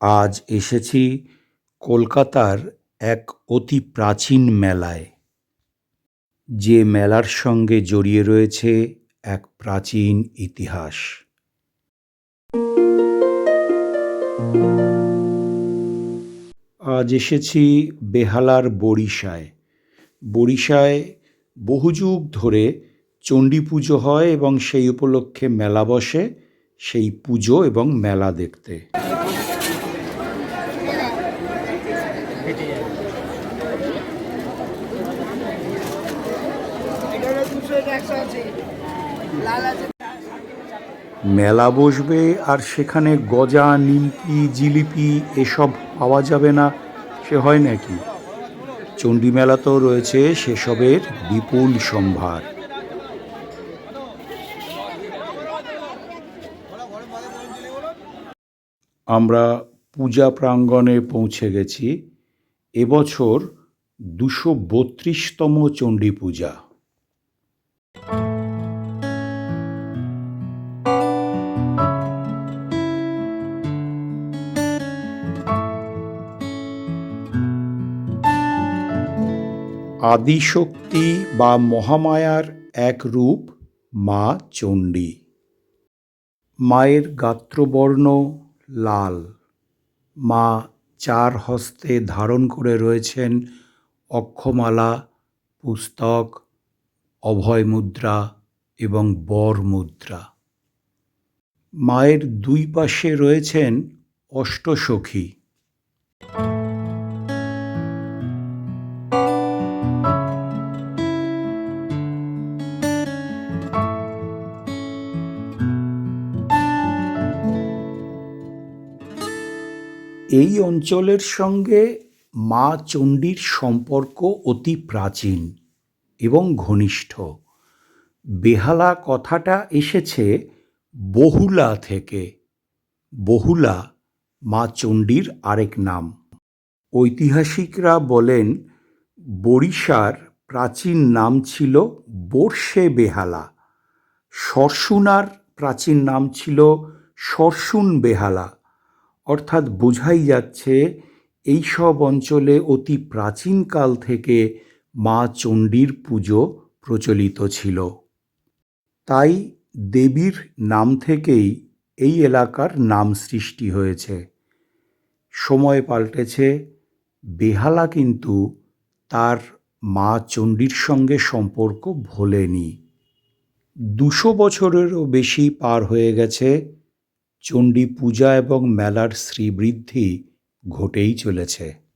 আজ এসেছি কলকাতার এক অতি প্রাচীন মেলায়, যে মেলার সঙ্গে জড়িয়ে রয়েছে এক প্রাচীন ইতিহাস। আজ এসেছি বেহালার বড়িশায় বড়িশায় বহু যুগ ধরে চণ্ডী পুজো হয় এবং সেই উপলক্ষে মেলা বসে, সেই পুজো এবং মেলা দেখতে। মেলা বসবে আর সেখানে গজা নিমকি জিলিপি এসব পাওয়া যাবে না সে হয় নাকি? চণ্ডী মেলাতেও রয়েছে সেসবের বিপুল সম্ভার। আমরা পূজা প্রাঙ্গণে পৌঁছে গেছি। এবছর দুশো বত্রিশতম চণ্ডী পূজা। আদিশক্তি বা মহামায়ার এক রূপ, মা চণ্ডী। মায়ের গাত্রবর্ণ লাল, মা চার হস্তে ধারণ করে রয়েছেন অক্ষমালা, পুস্তক অভয় মুদ্রা এবং বর মুদ্রা মায়ের দুই পাশে রয়েছেন অষ্টসখী। এই অঞ্চলের সঙ্গে মা চণ্ডীর সম্পর্ক অতি প্রাচীন এবং ঘনিষ্ঠ। বেহালা কথাটা এসেছে বহুলা থেকে। বহুলা মা চণ্ডীর আরেক নাম। ঐতিহাসিকরা বলেন, বরিশার প্রাচীন নাম ছিল বর্ষে বেহালা। সরসুনার প্রাচীন নাম ছিল সরসুন বেহালা। অর্থাৎ বোঝাই যাচ্ছে এই সব অঞ্চলে অতি প্রাচীনকাল থেকে মা চণ্ডীর পুজো প্রচলিত ছিল। তাই দেবীর নাম থেকেই এই এলাকার নাম সৃষ্টি হয়েছে। সময় পাল্টেছে, বেহালা কিন্তু তার মা চণ্ডীর সঙ্গে সম্পর্ক ভোলেনি। দুশো বছরেরও বেশি পার হয়ে গেছে চণ্ডী পূজা এবং মেলার শ্রীবৃদ্ধি ঘটেই চলেছে।